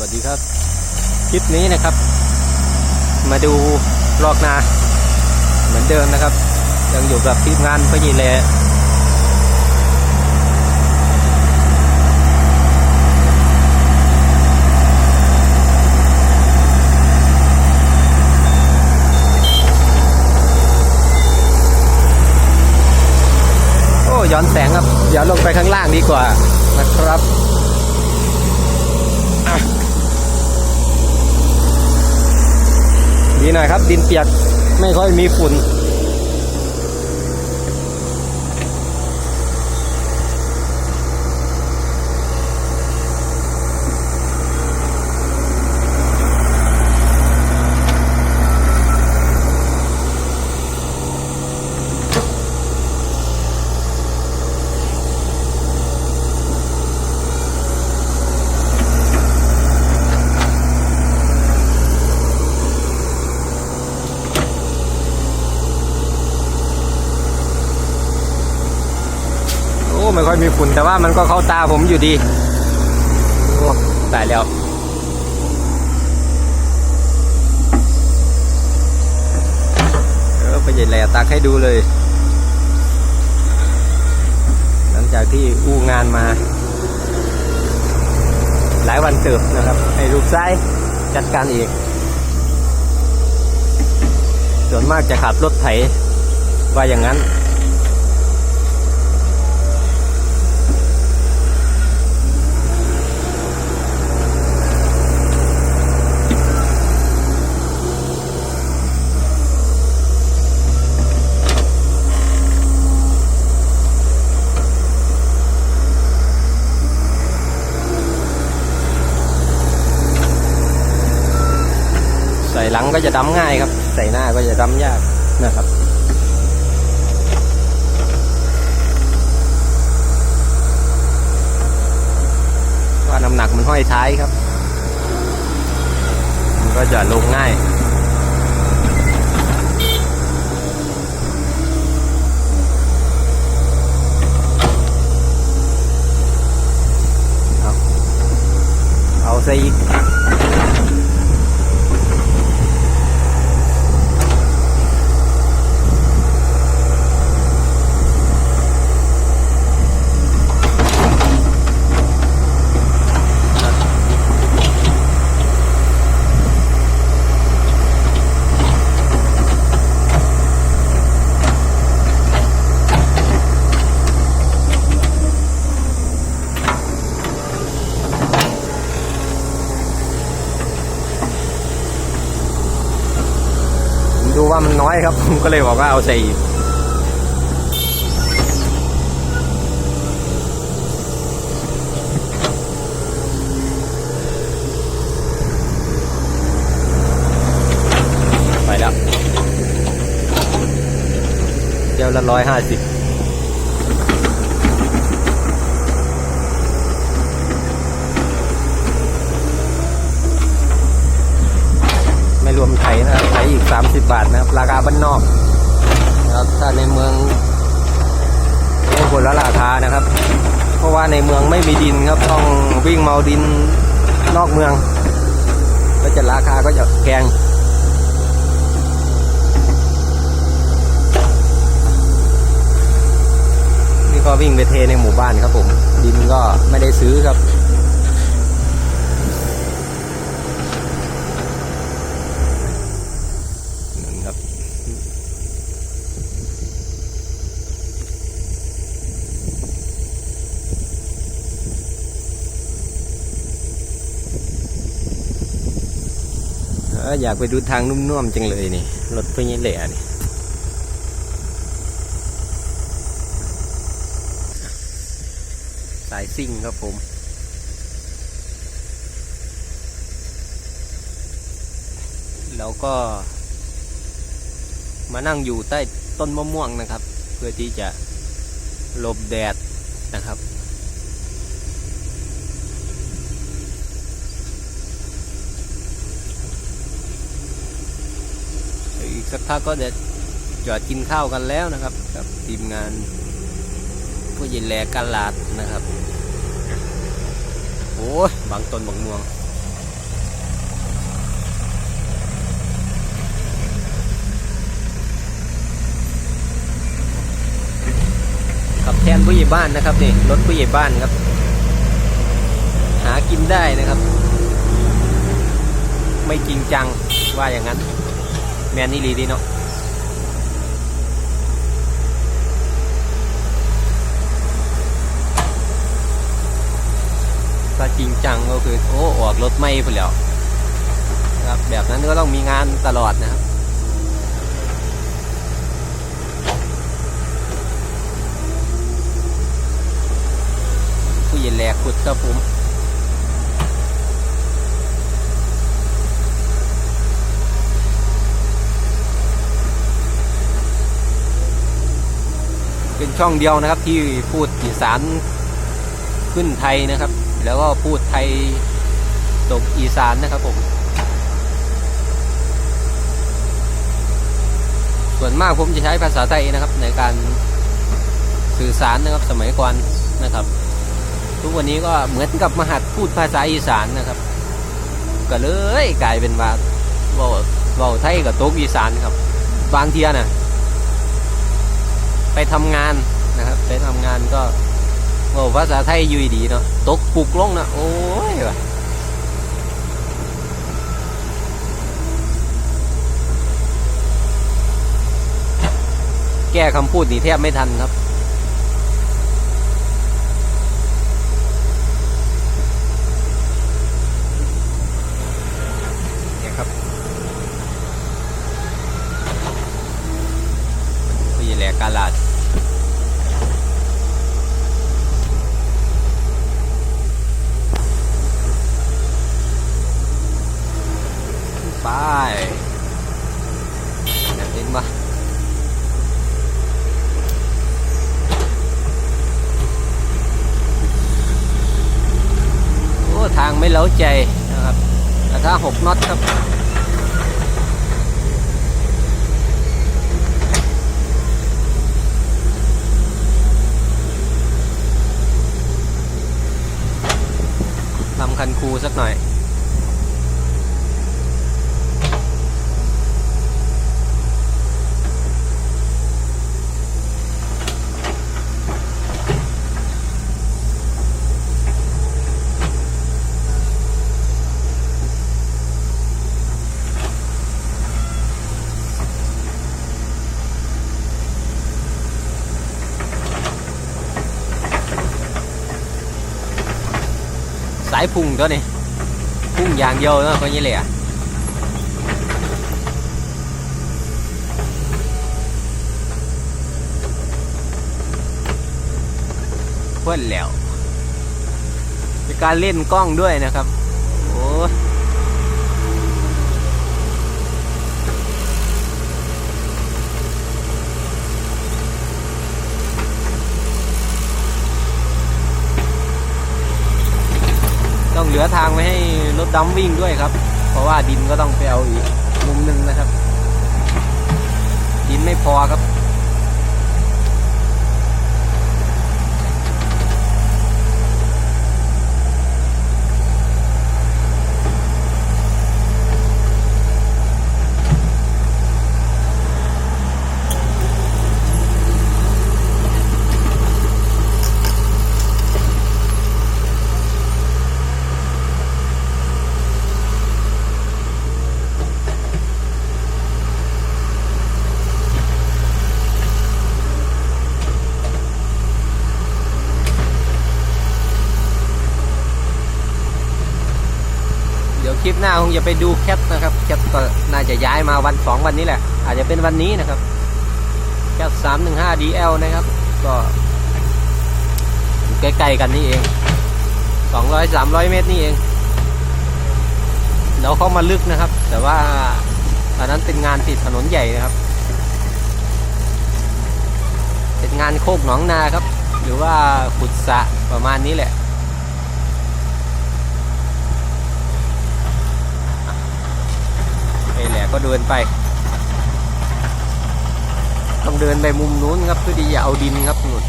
วัสดีครับ คลิปนี้นะครับ มาดูลอกนา เหมือนเดิมนะครับ ยังอยู่กับทีมงานพยีแลโอ้ย้อนแสงครับ เดี๋ยวลงไปข้างล่างดีกว่านะครับ ดีหน่อยครับ ดินเปียกไม่ค่อยมีฝุ่น ไม่ค่อยมีฝุ่นแต่ว่ามันก็เข้าตาผมอยู่ดีโอ้ตายแล้วเออไปใหญ่แหล่ตักให้ดูเลย หลังจากที่อู้งานมา หลายวันเติบนะครับ ให้ลูกไส้จัดการเองส่วนมากจะขับรถไถว่าอย่างนั้น ส่หลังก็จะดำง่ายครับ ใส่หน้าก็จะดำยากนะครับว่าน้ำหนักมันห้อยท้ายครับ มันก็จะลงง่าย เอาเอาซะอีก ผมดูว่ามันน้ อยครับ ผมก็เลยบอกว่าเอาใส่อีกไปแล้วเดียวละร้อยห้าสิบไม่รวมไถนะครับ อีก 30 บาทนะครับ ราคาบ้านนอกนะครับถ้าในเมืองโอ้คนละราคานะครับ เพราะว่าในเมืองไม่มีดินครับต้องวิ่งเมาดินนอกเมือง ก็จะราคาก็จะแพงนี่ก็วิ่งไปเทในหมู่บ้านครับผม ดินก็ไม่ได้ซื้อครับ นั่นครับ เอยากไปดูทางนุ่มๆจังเลยนี่ รถพวกนี้แหละนี่สายซิ่งครับผมแล้วก็มานั่งอยู่ใต้ต้นมะม่วงนะครับ เพื่อที่จะหลบแดดนะครับ สักพักก็จะจอดกินข้าวกันแล้วนะครับ กับทีมงาน ผู้ยินแลกาลาดนะครับโอ้ยบางต้นบางม่วงขับแทนผู้ใหญ่บ้านนะครับนี่รถผู้ใหญ่บ้านครับ หากินได้นะครับ ไม่จริงจังว่าอย่างนั้น แมนนี่ลีดีเนาะถ้าจริงจังก็คือ โอ้ ออกรถไม่ไปแล้วนะครับแบบนั้นก็ต้องมีงานตลอดนะครับผู้ใหญ่แหลกขุดครับผม เป็นช่องเดียวนะครับที่พูดอีสานขึ้นไทยนะครับ แล้วก็พูดไทยตกอีสานนะครับผมส่วนมากผมจะใช้ภาษาไทยนะครับ ในการสื่อสารนะครับสมัยก่อนนะครับ ทุกวันนี้ก็เหมือนกับมหัดพูดภาษาอีสานนะครับ ก็เลยกลายเป็นว่าเว่าวไทยกับตกอีสานครับ บางเทียน่ะ ทำงานนะครับ ไปทำงานก็โอ้ภาษาไทยยุยดีเนาะตกปุกลงนะโอ้ยว่ะแก้คำพูดนี่แทบไม่ทันครับ เนี่ยครับพี่แหลกกาลาดไปเห็นปะโอ้ ทางไม่ เล้าใจนะครับถ้าหกน็อตครับทำคันคูสักหน่อยายพุ่งตัวนี้พุ่งอย่างเดียวนะก็ยี่แหละเพื่อนแล้วมีการเล่นกล้องด้วยนะครับ โอ้ยต้องเห ลือทางไว้ให้รถดำวิ่งด้วยครับ เพราะว่าดินก็ต้องไปเอาอีกมุมหนึ่งนะครับ ดินไม่พอครับ หน้าคงจะไปดูแคทนะครับแคทก็น่าจะย้ายมาวันสองวันนี้แหละ อาจจะเป็นวันนี้นะครับแคทสามหนึ่งห้าดีเอลนะครับ ก็ใกล้ๆกันนี่เองสองร้อยสามร้อยเมตรนี่เองเราเข้ามาลึกนะครับ แต่ว่าอันนั้นเป็นงานติดถนนใหญ่นะครับ เป็นงานโคกหนองนาครับ หรือว่าขุดสะประมาณนี้แหละ ก็เดินไป ต้องเดินไปมุมนู้นครับเพื่อที่จะเอาดินครับนู่น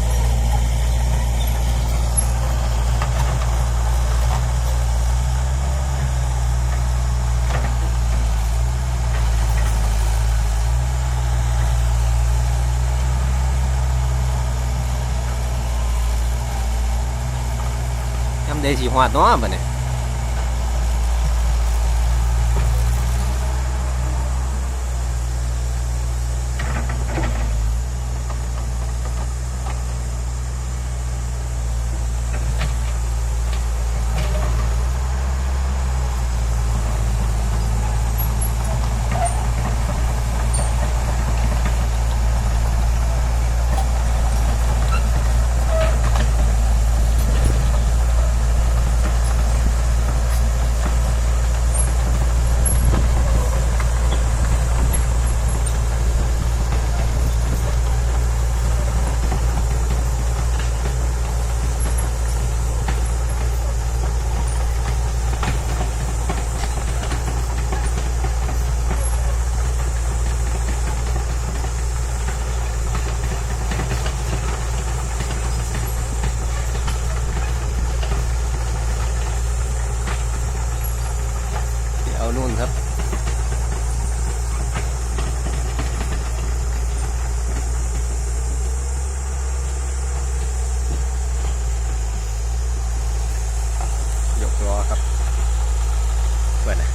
ทำได้สีหัวเนาะบัเนี่ย เปิดนะ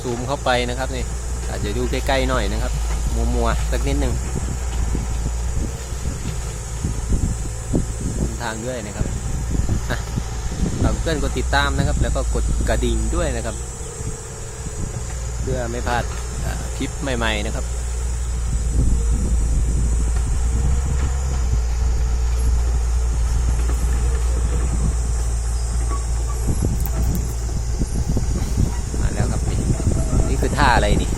ซูมเข้าไปนะครับนี่อาจจะดูใกล้ๆหน่อยนะครับ มัวมัวๆสักนิดหนึ่งทางด้วยนะครับ ฝากเพื่อนกดติดตามนะครับ แล้วก็กดกระดิ่งด้วยนะครับ เพื่อไม่พลาดคลิปใหม่ ๆนะครับมาแล้วครับนี่นี่คือท่าอะไรนี่